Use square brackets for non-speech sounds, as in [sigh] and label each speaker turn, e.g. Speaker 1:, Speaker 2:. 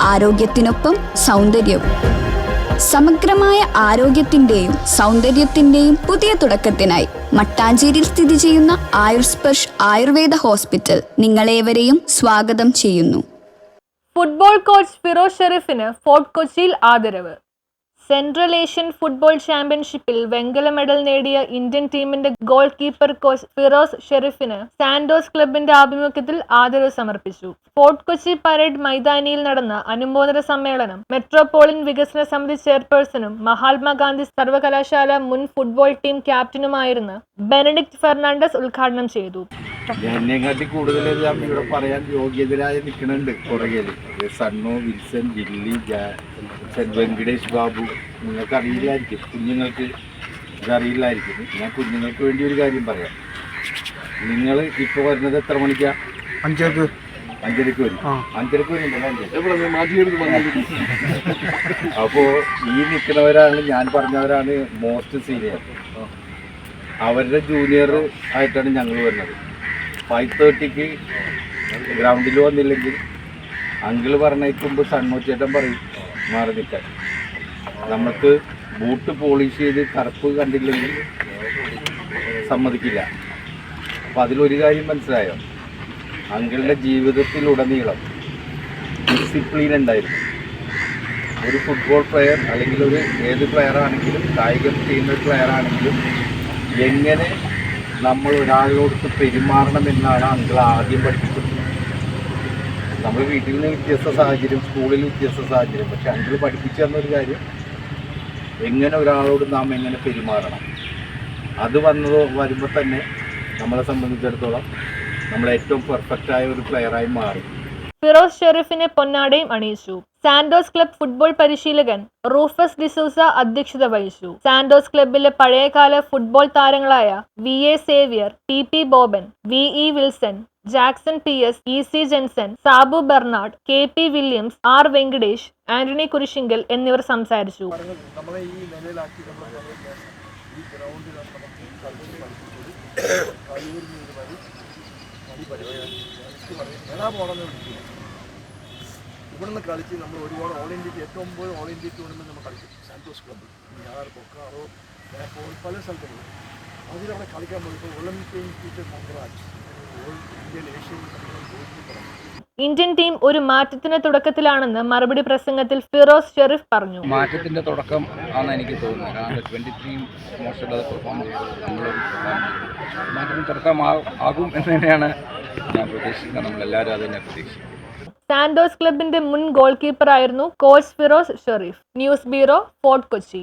Speaker 1: ആരോഗ്യത്തിനൊപ്പം സൗന്ദര്യവും. സമഗ്രമായ ആരോഗ്യത്തിന്റെയും സൗന്ദര്യത്തിന്റെയും പുതിയ തുടക്കത്തിനായി മട്ടാഞ്ചേരിയിൽ സ്ഥിതി ചെയ്യുന്ന ആയുർസ്പർഷ് ആയുർവേദ ഹോസ്പിറ്റൽ നിങ്ങളേവരെയും സ്വാഗതം ചെയ്യുന്നു.
Speaker 2: ഫുട്ബോൾ കോച്ച് ഫിറോസ് ഷെറീഫിന് ഫോർട്ട് കൊച്ചിയിൽ ആദരവ്. സെൻട്രൽ ഏഷ്യൻ ഫുട്ബോൾ ചാമ്പ്യൻഷിപ്പിൽ വെങ്കല മെഡൽ നേടിയ ഇന്ത്യൻ ടീമിന്റെ ഗോൾ കീപ്പർ കോച്ച് ഫിറോസ് ഷെറിഫിന് സാൻഡോസ് ക്ലബിന്റെ ആഭിമുഖ്യത്തിൽ ആദരവ് സമർപ്പിച്ചു. ഫോർട്ട് കൊച്ചി പരേഡ് മൈതാനിയിൽ നടന്ന അനുമോദന സമ്മേളനം മെട്രോപോളിൻ വികസന സമിതി ചെയർപേഴ്സണും മഹാത്മാഗാന്ധി സർവകലാശാല മുൻ ഫുട്ബോൾ ടീം ക്യാപ്റ്റനുമായിരുന്ന ബെനഡിക്ട് ഫെർണാണ്ടസ് ഉദ്ഘാടനം ചെയ്തു.
Speaker 3: എന്നെക്കാട്ടി കൂടുതൽ ഞാൻ ഇവിടെ പറയാൻ സണ്ണു വിൽസൺ ജില്ലി വെങ്കടേഷ് ബാബു. നിങ്ങൾക്ക് അറിയില്ലായിരിക്കും കുഞ്ഞുങ്ങൾക്ക് ഇതറിയില്ലായിരിക്കും. ഞാൻ കുഞ്ഞുങ്ങൾക്ക് വേണ്ടി ഒരു കാര്യം പറയാം. നിങ്ങൾ ഇപ്പോൾ വരുന്നത് എത്ര മണിക്കാ?
Speaker 4: അഞ്ചരക്ക്.
Speaker 3: അഞ്ചരക്ക് വരും. അഞ്ചരക്ക് വരുന്നുണ്ടല്ലോ [laughs] അപ്പോൾ ഈ നിൽക്കുന്നവരാണ് ഞാൻ പറഞ്ഞവരാണ് മോസ്റ്റ് സീനിയർ അവരുടെ ജൂനിയർ ആയിട്ടാണ് ഞങ്ങൾ വരുന്നത്. ഫൈവ് തേർട്ടിക്ക് ഗ്രൗണ്ടിൽ വന്നില്ലെങ്കിൽ അങ്കിൾ പറഞ്ഞേക്കുമ്പോൾ സൺമോച്ചേട്ടൻ പറയും മാറി നിൽക്കാൻ. നമുക്ക് ബൂട്ട് പോളിഷ് ചെയ്ത് കറുപ്പ് കണ്ടില്ലെങ്കിൽ സമ്മതിക്കില്ല. അപ്പം അതിലൊരു കാര്യം മനസ്സിലായോ? അങ്കിളുടെ ജീവിതത്തിലുടനീളം ഡിസിപ്ലിൻ ഉണ്ടായിരുന്നു. ഒരു ഫുട്ബോൾ പ്ലെയർ അല്ലെങ്കിൽ ഒരു ഏത് പ്ലെയർ ആണെങ്കിലും കായികം ചെയ്യുന്ന ഒരു പ്ലെയർ ആണെങ്കിലും എങ്ങനെ നമ്മൾ ഒരാളോട് പെരുമാറണം എന്നാണ് അങ്കിൾ ആദ്യം പഠിപ്പിച്ചത്. നമ്മൾ വീട്ടിൽ നിന്ന് വ്യത്യസ്ത സാഹചര്യം സ്കൂളിൽ വ്യത്യസ്ത സാഹചര്യം. പക്ഷെ അങ്കിൾ പഠിപ്പിച്ചു തന്നൊരു കാര്യം എങ്ങനെ ഒരാളോട് നാം എങ്ങനെ പെരുമാറണം? അത് വന്നത് വരുമ്പോൾ തന്നെ നമ്മളെ സംബന്ധിച്ചിടത്തോളം നമ്മൾ ഏറ്റവും പെർഫെക്റ്റ് ആയ ഒരു പ്ലെയറായി മാറി.
Speaker 2: ഫിറോസ് ഷെറിഫിനെ പൊന്നാടയും അണിയിച്ചു. സാന്റോസ് ക്ലബ് ഫുട്ബോൾ പരിശീലകൻ റൂഫസ് ഡിസൂസ അധ്യക്ഷത വഹിച്ചു. സാന്റോസ് ക്ലബിലെ പഴയകാല ഫുട്ബോൾ താരങ്ങളായ V A Xavier T P Boban V E Wilson Jackson P. S. E. C. Jenson Sabu Bernard K. P. Williams R. Venkatesh Antony Kurisinkal എന്നിവർ സംസാരിച്ചു.
Speaker 4: ഇവിടുന്ന് കളിച്ച് നമ്മൾ ഒരുപാട് ഓൾ ഇന്ത്യയ്ക്ക് ഏറ്റവും ഒമ്പത് ഓൾ ഇന്ത്യ ടൂർണമെന്റ് നമ്മൾ കളിച്ചു സാന്റോസ് ക്ലബ്ബ് ഞാർ ബൊക്കാറോ പല സ്ഥലത്തുണ്ട് അതിലവിടെ കളിക്കാൻ പോയപ്പോൾ Olympic teacher all Indian
Speaker 2: team ഒരു മാറ്റത്തിന് തുടക്കത്തിലാണെന്ന് മറുപടി പ്രസംഗത്തിൽ ഫിറോസ് ഷെറിഫ് പറഞ്ഞു.
Speaker 5: മാറ്റത്തിന്റെ തുടക്കം ആണെന്ന് എനിക്ക് തോന്നുന്നത് കാരണം ട്വന്റി ത്രീ മോശമില്ലാതെ പെർഫോം ചെയ്തു. നമ്മളൊരു പെർഫോം മാറ്റത്തിന് തുടക്കം ആകും എന്ന് തന്നെയാണ് ഞാൻ പ്രതീക്ഷിക്കുന്നത്. നമ്മളെല്ലാവരും അത് തന്നെ
Speaker 2: സാന്റോസ് ക്ലബിന്റെ മുൻ goal കീപ്പറായിരുന്നു coach Firoz Shereef. News bureau Fort Kochi.